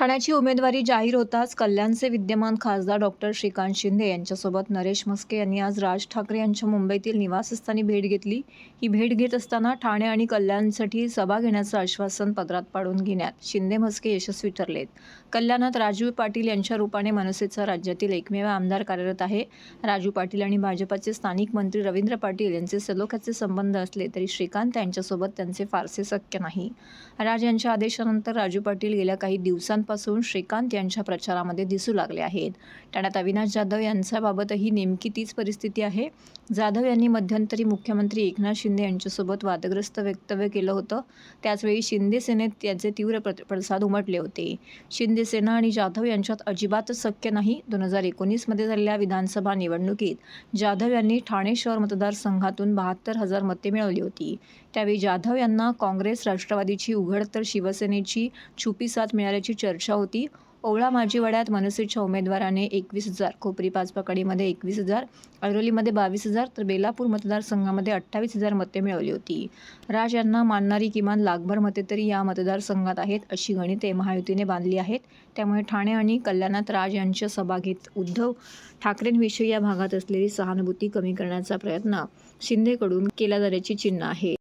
ठाण्याची उमेदवारी जाहीर होताच कल्याणचे विद्यमान खासदार डॉक्टर श्रीकांत शिंदे यांच्यासोबत नरेश म्हस्के यांनी आज राज ठाकरे यांच्या मुंबईतील निवासस्थानी भेट घेतली. ही भेट घेत असताना ठाणे आणि कल्याणसाठी सभा घेण्याचं आश्वासन पत्रात पाडून घेण्यात शिंदे म्हस्के यशस्वी ठरलेत. कल्याणात राजू पाटील यांच्या रूपाने मनसेचा राज्यातील एकमेव आमदार कार्यरत आहे. राजू पाटील आणि भाजपाचे स्थानिक मंत्री रवींद्र पाटील यांचे सलोख्याचे संबंध असले तरी श्रीकांत यांच्यासोबत त्यांचे फारसे शक्य नाही. राज यांच्या आदेशानंतर राजू पाटील गेल्या काही दिवसांपासून श्रीकांत यांच्या प्रचारामध्ये दिसू लागले आहेत. ठाण्यात अविनाश जाधव यांच्याबाबतही नेमकी तीच परिस्थिती आहे. जाधव यांनी मध्यंतरी मुख्यमंत्री एकनाथ शिंदे यांच्यासोबत वादग्रस्त वक्तव्य केलं होतं. त्याचवेळी शिंदे सेनेत त्यांचे तीव्र प्रत- उमटले होते. शिंदे सेना आणि जाधव यांच्यात अजिबातच शक्य नाही. दोन हजार एकोणीसमध्ये झालेल्या विधानसभा निवडणुकीत जाधव यांनी ठाणे शहर मतदारसंघातून बहात्तर हजार मते मिळवली होती. त्यावेळी जाधव यांना काँग्रेस राष्ट्रवादीची उघड तर शिवसेनेची छुपी साथ मिळाल्याची चर्चा चर्चा होती. ओवळा माजीवाड्यात मनसेच्या उमेदवाराने एकवीस हजार खोपरी पाचपाकडीमध्ये एकवीस हजार ऐरोलीमध्ये बावीस हजार तर बेलापूर मतदारसंघामध्ये अठ्ठावीस हजार मते मिळवली होती. राज यांना मानणारी किमान लाखभर मते तरी या मतदारसंघात आहेत अशी गणिते महायुतीने बांधली आहेत. त्यामुळे ठाणे आणि कल्याणात राज यांच्या सभा घेत उद्धव ठाकरेंविषयी या भागात असलेली सहानुभूती कमी करण्याचा प्रयत्न शिंदेकडून केला जाण्याची चिन्ह आहे.